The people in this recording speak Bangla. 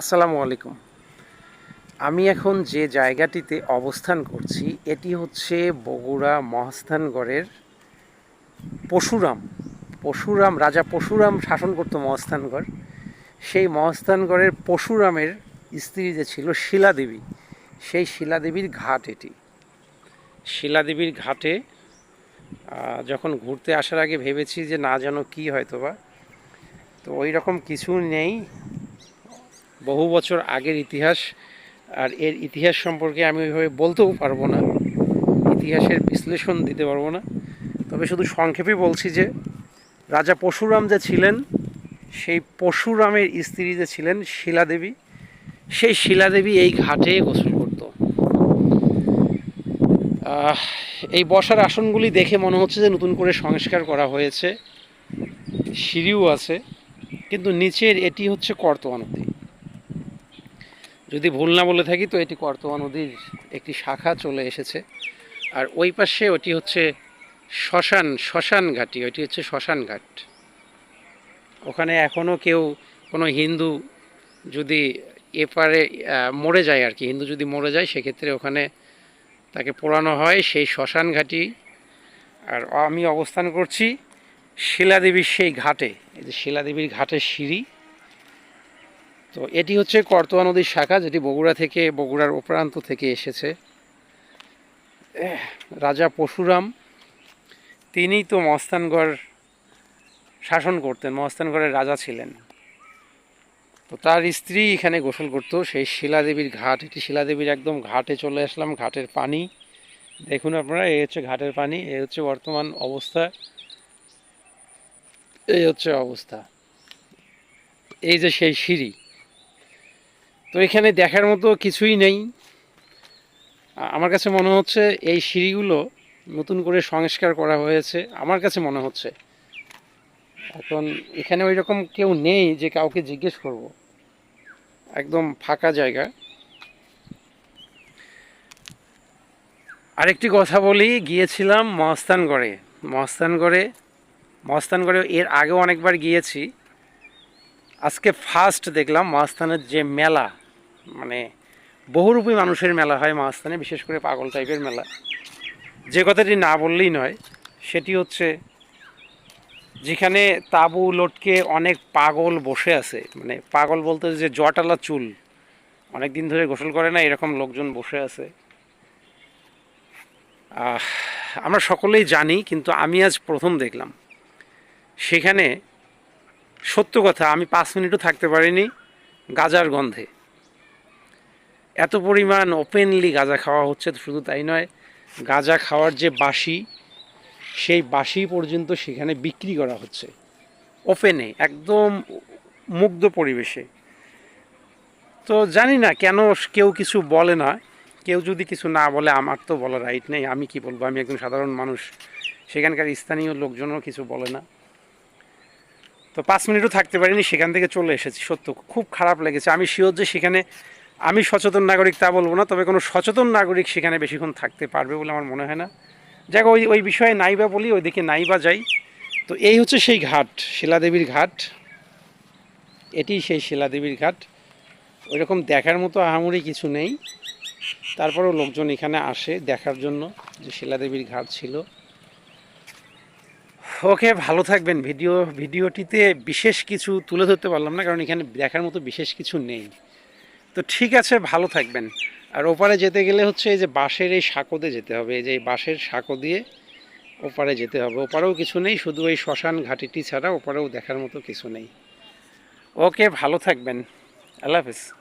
আসসালামু আলাইকুম। আমি এখন যে জায়গাটিতে অবস্থান করছি, এটি হচ্ছে বগুড়া মহাস্থানগড়ের পশুরাম। পশুরাম, রাজা পশুরাম শাসন করতো মহাস্থানগড়। সেই মহাস্থানগড়ের পশুরামের স্ত্রী যে ছিল শিলাদেবী, সেই শিলাদেবীর ঘাট এটি। শিলাদেবীর ঘাটে যখন ঘুরতে আসার আগে ভেবেছি যে না যেন কি হয়তো বা তো ওই রকম কিছু নেই। বহু বছর আগের ইতিহাস, আর এর ইতিহাস সম্পর্কে আমি ওইভাবে বলতেও পারব না। ইতিহাসের বিশ্লেষণ দিতে পারব না। তবে শুধু সংক্ষেপে বলছি যে, রাজা পশুরাম যে ছিলেন, সেই পশুরামের স্ত্রী যে ছিলেন, শিলাদেবী, সেই শিলাদেবী এই ঘাটে গোসল করত। এই বসার আসনগুলি দেখে মনে হচ্ছে যে নতুন করে সংস্কার করা হয়েছে। সিঁড়িও আছে, কিন্তু নিচের এটি হচ্ছে করতোয়া নদী যদি ভুল না বলে থাকি, তো এটি করতোয়া নদীর একটি শাখা চলে এসেছে। আর ওই পাশে ওটি হচ্ছে শ্মশান শ্মশান ঘাটি, ওইটি হচ্ছে শ্মশান ঘাট। ওখানে এখনও কেউ কোনো হিন্দু যদি এপারে মরে যায় আর কি, হিন্দু যদি মরে যায়, সেক্ষেত্রে ওখানে তাকে পোড়ানো হয় সেই শ্মশান ঘাটি আর আমি অবস্থান করছি শিলাদেবীর সেই ঘাটে, এই যে শিলাদেবীর ঘাটের সিঁড়ি। তো এটি হচ্ছে করতোয়া নদীর শাখা, যেটি বগুড়া থেকে, বগুড়ার উপরান্ত থেকে এসেছে। রাজা পরশুরাম, তিনিই তো মস্তানগড় শাসন করতেন, মস্তানগড়ের রাজা ছিলেন। তো তার স্ত্রী এখানে গোসল করতো, সেই শিলাদেবীর ঘাট। এটি শিলাদেবীর একদম ঘাটে চলে আসলাম, ঘাটের পানি। দেখুন আপনারা এই হচ্ছে ঘাটের পানি এই হচ্ছে বর্তমান অবস্থা। এই হচ্ছে অবস্থা। এই যে সেই সিঁড়ি তো এখানে দেখার মতো কিছুই নেই। আমার কাছে মনে হচ্ছে এই সিঁড়িগুলো নতুন করে সংস্কার করা হয়েছে, আমার কাছে মনে হচ্ছে। এখন এখানে ওই রকম কেউ নেই যে কাউকে জিজ্ঞেস করব। একদম ফাঁকা জায়গা। আরেকটি কথা বলি, গিয়েছিলাম মহস্তানগড়ে মহস্তানগড়ে মহস্তানগড়ে এর আগেও অনেকবার গিয়েছি। আজকে ফার্স্ট দেখলাম মহাস্থানের যে মেলা মানে বহুরূপী মানুষের মেলা হয় মহাস্থানে বিশেষ করে পাগল টাইপের মেলা। যে কথাটি না বললেই নয়, সেটি হচ্ছে যেখানে তাঁবু, লটকে অনেক পাগল বসে আছে। মানে পাগল বলতে যে জটালা চুল অনেক দিন ধরে গোসল করে না, এরকম লোকজন বসে আছে। আমরা সকলেই জানি, কিন্তু আমি আজ প্রথম দেখলাম, সেখানে সত্য কথা, আমি পাঁচ মিনিটও থাকতে পারিনি গাজার গন্ধে। এত পরিমাণ ওপেনলি গাঁজা খাওয়া হচ্ছে শুধু তাই নয়, গাঁজা খাওয়ার যে বাসি সেই বাসি পর্যন্ত সেখানে বিক্রি করা হচ্ছে। ওপেনে একদম মুগ্ধ পরিবেশে। তো জানি না কেন কেউ কিছু বলে না, কেউ যদি কিছু না বলে, আমার তো বলার রাইট নেই, আমি কি বলব? আমি একজন সাধারণ মানুষ, সেখানকার স্থানীয় লোকজনও কিছু বলে না। তো পাঁচ মিনিটও থাকতে পারিনি, সেখান থেকে চলে এসেছি, সত্য। খুব খারাপ লেগেছে। আমি শিওর যে সেখানে আমি সচেতন নাগরিক তা বলব না, তবে কোনো সচেতন নাগরিক সেখানে বেশিক্ষণ থাকতে পারবে বলে আমার মনে হয় না। যাক, ওই ওই বিষয়ে নাইবা বলি, ওইদিকে নাইবা যাই। তো এই হচ্ছে সেই ঘাট, শিলাদেবীর ঘাট। এটি সেই শিলাদেবীর ঘাট। ওইরকম দেখার মতো আহামরি কিছু নেই। তারপরেও লোকজন এখানে আসে দেখার জন্য যে শিলাদেবীর ঘাট ছিল। ওকে, ভালো থাকবেন। ভিডিও, ভিডিওটিতে বিশেষ কিছু তুলে ধরতে পারলাম না, কারণ এখানে দেখার মতো বিশেষ কিছু নেই। তো ঠিক আছে, ভালো থাকবেন। আর ওপারে যেতে গেলে হচ্ছে এই যে বাঁশের এই সাঁকোতে যেতে হবে। এই যে এই বাঁশের সাঁকো দিয়ে ওপারে যেতে হবে। ওপারেও কিছু নেই, শুধু এই শ্মশান ঘাটিটি ছাড়া ওপারেও দেখার মতো কিছু নেই। ওকে, ভালো থাকবেন। আল্লাহ হাফিজ।